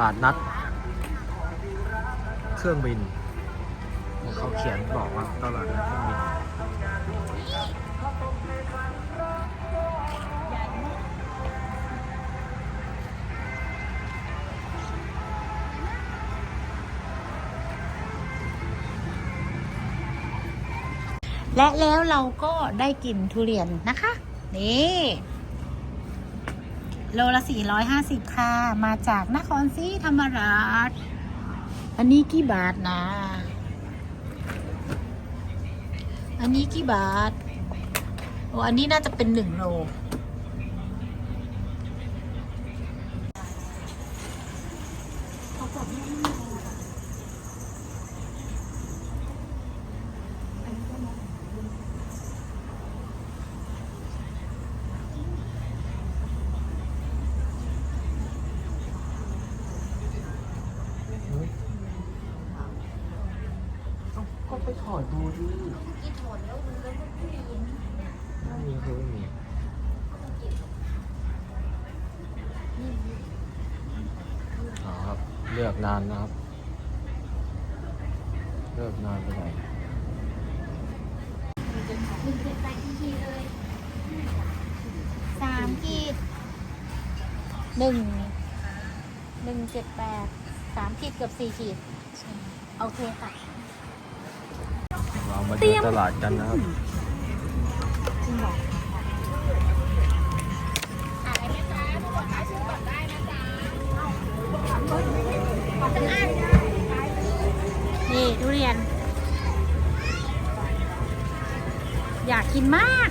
ลาดนัด เครื่องบินเขาเขียนบอกว่าตลาดนัดเครื่องบินและแล้วเราก็ได้กินทุเรียนนะคะ นี่ โลละ 450 ค่ะ มาจากนครศรีธรรมราช อันนี้กี่บาทนะ อันนี้กี่บาท โอ้ อันนี้น่าจะเป็นหนึ่งโล ไปถอดดูดิไม่มีคือไม่มีอ๋อครับ เลือกนานนะครับ เลือกนานไปหน่อยสามขีดหนึ่งหนึ่งเจ็ดแปดสามขีดเกือบสี่ขีด โอเคค่ะ เรามาเตรีเดินยมตลาดกันนะครับนี่ทุเรียน อยากกินมาก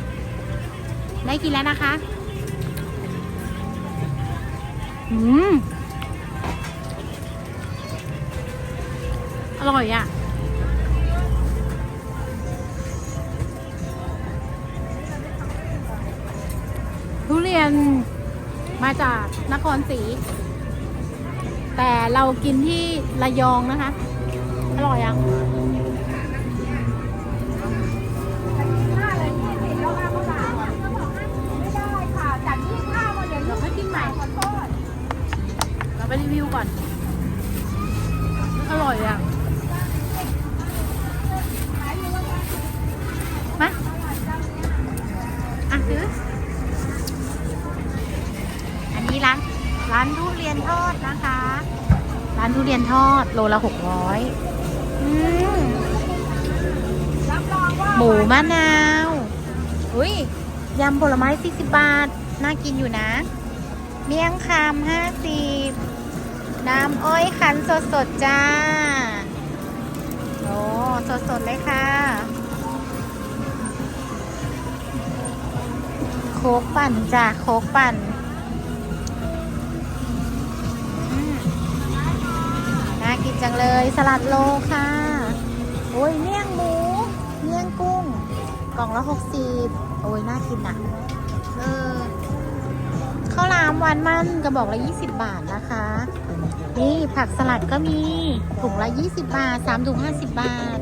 ได้กินแล้วนะคะ อืม อร่อยอะ นครศรีแต่เรากินที่ระยองนะคะ อร่อยอะเราค่อยกินใหม่เราไปรีวิวก่อน อร่อยอะมา ร้านทุเรียนทอดนะคะ ร้านทุเรียนทอดโลละหกร้อยหมูมะนาว อุ้ยยำผลไม้สี่สิบบาท น่ากินอยู่นะ เมี่ยงคำห้าสิบน้ำอ้อยคั้นสดสดๆจ้า โอ้สดสดๆเลยค่ะ โคกปั่นจ้ะโคกปั่น จังเลยสลัดโลค่ะ โอ้ยเมี่ยงหมูเมี่ยงกุ้ง กล่องละหกสิบโอ้ยน่ากินอะ เออข้าวหลามหวานมันกระบอกละยี่สิบบาทนะคะ นี่ผักสลัดก็มีถุงละยี่สิบบาทสามถุงห้าสิบบาท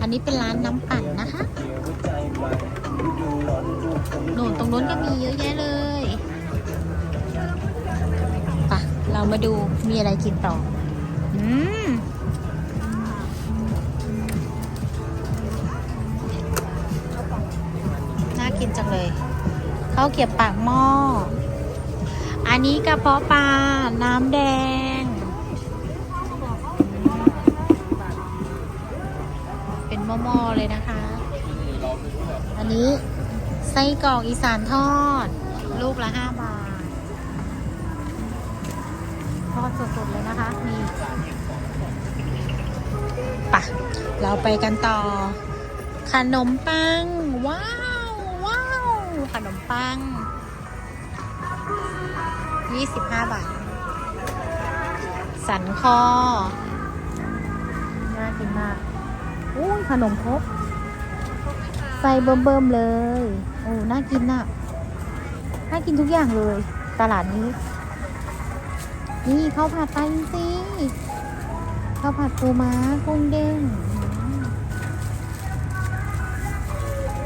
อันนี้เป็นร้านน้ำปั่นนะคะหนุนตรงนู้นก็มีเยอะแยะเลยไปะเรามาดูมีอะไรกินต่อ น่ากินจังเลยข้าวเกียบปากหม้อ อันนี้กระเพาะปลา น้ำแดง เป็นหม้อๆเลยนะคะ อันนี้ไส้กรอกอีสานทอด ลูกละห้าบาท อดสดๆเลยนะคะ นี่ปะเราไปกันต่อ ขนมปัง ว้าวว้าวขนมปัง 25 บาท สันคอ น่ากินมากอุ้ยขนมครกใส่เบิ่มๆเลย โอ้ น่ากินน่ะ น่ากินทุกอย่างเลย ตลาดนี้ นี่ข้าวผัดปลาอินทรีข้าวผัดปูม้ากุ้งเด้งอืม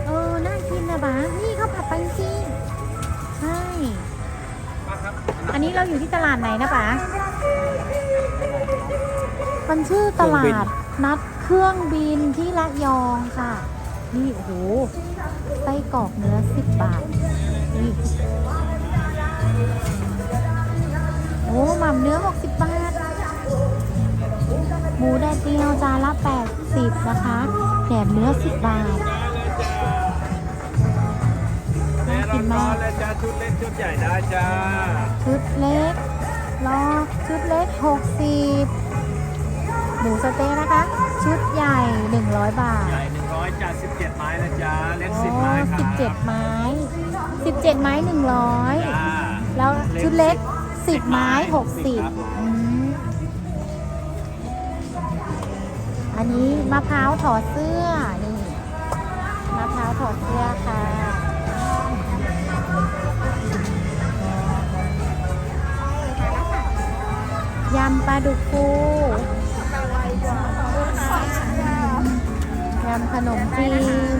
เออน่ากินนะบ้านี่ข้าวผัดปลาอินทรีใช่อันนี้เราอยู่ที่ตลาดไหนนะป๋ามันชื่อตลาดนัดเครื่องบินที่ระยองค่ะ นี่โอ้โหไส้กรอกเนื้อสิบบาทนี่ 10 นะคะแหนมเนื้อสิบบาทน่ากินมากเลยจ้าชุดเล็กชุดใหญ่ได้จ้าชุดเล็กรอชุดเล็ก 60 หมูสเต๊กนะคะ ชุดใหญ่ 100 บาท ใหญ่ 100จ้า17 ไม้นะจ้าเล็ก 10 ไม้ค่ะ17 ไม้ 17 ไม้ 100 แล้วชุดเล็ก 10 ไม้ 60 อันนี้มะพร้าวถอดเสื้อ นี่มะพร้าวถอดเสื้อค่ะ ยำปลาดุกฟูยำขนมจีน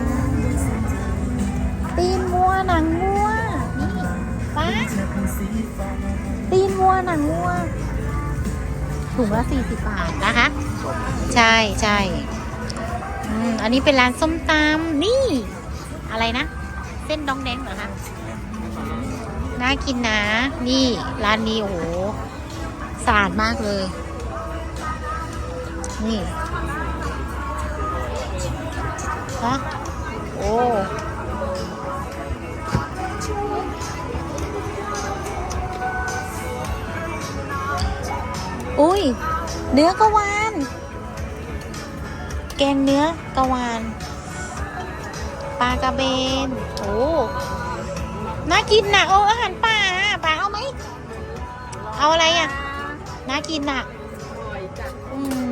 ตีนวัวหนังวัวนี่ป้าตีนวัวหนังวัว ถุงละ40บบาทนะคะ ใช่ใช่อันนี้เป็นร้านส้มตำนี่ อะไรนะ เส้นดองแดงเหรอคะน่ากินนะ นี่ร้านนี้โอ้โหสะอาดมากเลย นี่ฮะโอ้ อุ้ย เนื้อกะวาน แกงเนื้อกะวาน ปลากระเบน โอ้ น่ากินนะโอ้อาหารป่าป่าเอาไหม เอาอะไรอะ น่ากินอะอืม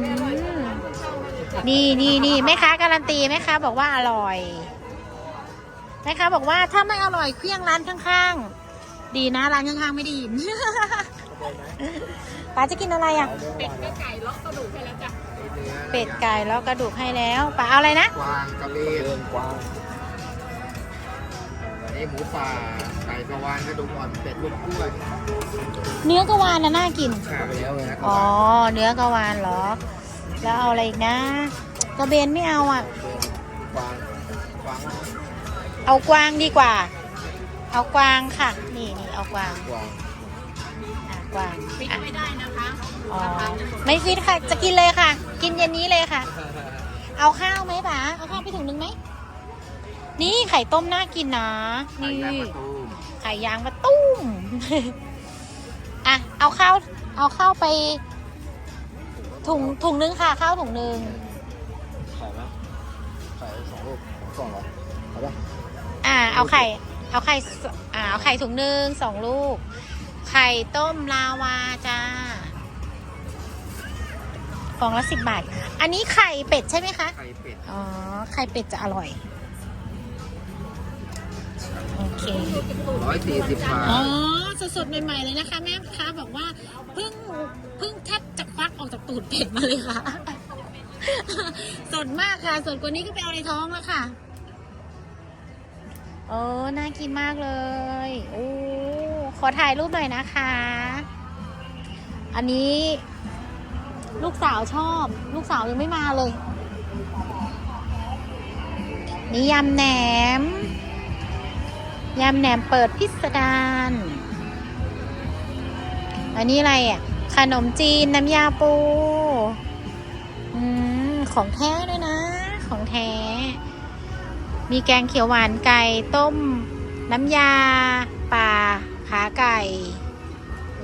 นี่นี่นี่แม่ค้าการันตีแม่ค้าบอกว่าอร่อยแม่ค้าบอกว่าถ้าไม่อร่อยเครื่องร้านข้างๆ ดีนะร้านข้างๆไม่ได้ยิน ป้าจะกินอะไรอะ เป็ดไก่เลาะกระดูกให้แล้วจ้ะเป็ดไก่เลาะกระดูกให้แล้วป้าเอาอะไรนะ กวางกระเบนกวางอันนี้หมูป่าไก่กระวานกระดูกอ่อนเป็ดลูกกล้วยเนื้อกระวานนะน่ากิน ขาไปแล้วเลยนะอ๋อเนื้อกระวานเหรอ แล้วเอาอะไรอีกนะ กระเบนไม่เอาอะ กวางกวางเอากวางดีกว่า เอากวางค่ะ นี่นี่เอากวาง กวางอะ กวางฟิตไม่ได้นะคะอ๋อไม่ฟิตค่ะ จะกินเลยค่ะ กินเย็นนี้เลยค่ะ เอาข้าวไหมป๋าเอาข้าวไปถุงนึงไหม นี่ไข่ต้มน่ากินนะไข่นี่แยกประตูไข่ยางมะตุ้มอะเอาข้าวเอาข้าวไป ถุงถุงนึงค่ะ ข้าวถุงนึงไข่ไหมไข่สองลูกสองเหรอเอาปะอ่า เอาไข่ เอาไข่สอ่าเอาไข่ถุงหนึ่งสองลูก ไข่ต้มลาวาจ้าฟองละสิบบาท อันนี้ไข่เป็ดใช่ไหมคะ ไข่เป็ด อ๋อ ไข่เป็ดจะอร่อย โอเคร้อยสี่สิบบาท อ๋อ สดๆ ใหม่ๆ เลยนะคะ แม่ค้าบอกว่าเพิ่งเพิ่งแทบจะควักออกจากตูดเป็ดมาเลยค่ะ สดมากค่ะ สดกว่านี้ก็ไปเอาในท้องแล้วค่ะ โอ้ น่ากินมากเลย โอ้ ขอถ่ายรูปหน่อยนะคะ อันนี้ลูกสาวชอบ ลูกสาวยังไม่มาเลยนี่ยำแหนม ยำแหนมเปิดพิสดาร อันนี้อะไรอะ ขนมจีนน้ำยาปูอืมของแท้ด้วยนะ ของแท้ มีแกงเขียวหวานไก่ต้ม น้ำยาป่า ขาไก่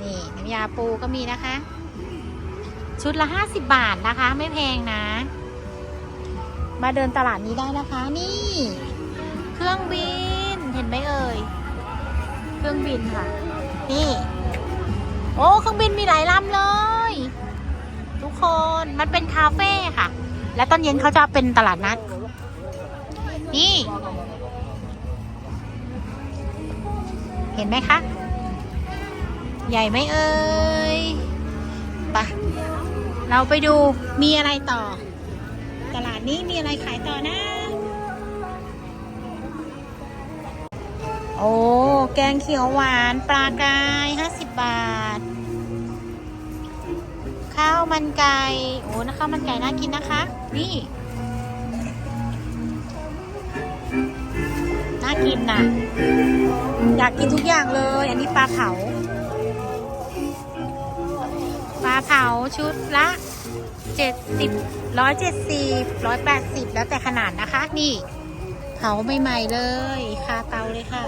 นี่น้ำยาปูก็มีนะคะ ชุดละ50บาทนะคะ ไม่แพงนะ มาเดินตลาดนี้ได้นะคะ นี่ เครื่องบิน เห็นไหมเอ่ย เครื่องบินค่ะ นี่ โอ้ เครื่องบินมีหลายลำเลย ทุกคน มันเป็นคาเฟ่ค่ะ และตอนเย็นเขาจะเป็นตลาดนัด นี่เห็นไหมคะ ใหญ่ไหมเอ่ยไปะเราไปดูมีอะไรต่อ ตลาดนี้มีอะไรขายต่อนะ โอ้ แกงเขียวหวานปลากราย50บาท ข้าวมันไก่ โอ้นะข้าวมันไก่น่ากินนะคะ นี่น่ากินน่ะอยากกินทุกอย่างเลย อันนี้ปลาเผา เผาชุดละเจ็ดสิบร้อยเจ็ดสิบร้อยแปดสิบแล้วแต่ขนาดนะคะ นี่ เผาใหม่ ๆ เลย คาเตาเลยค่ะ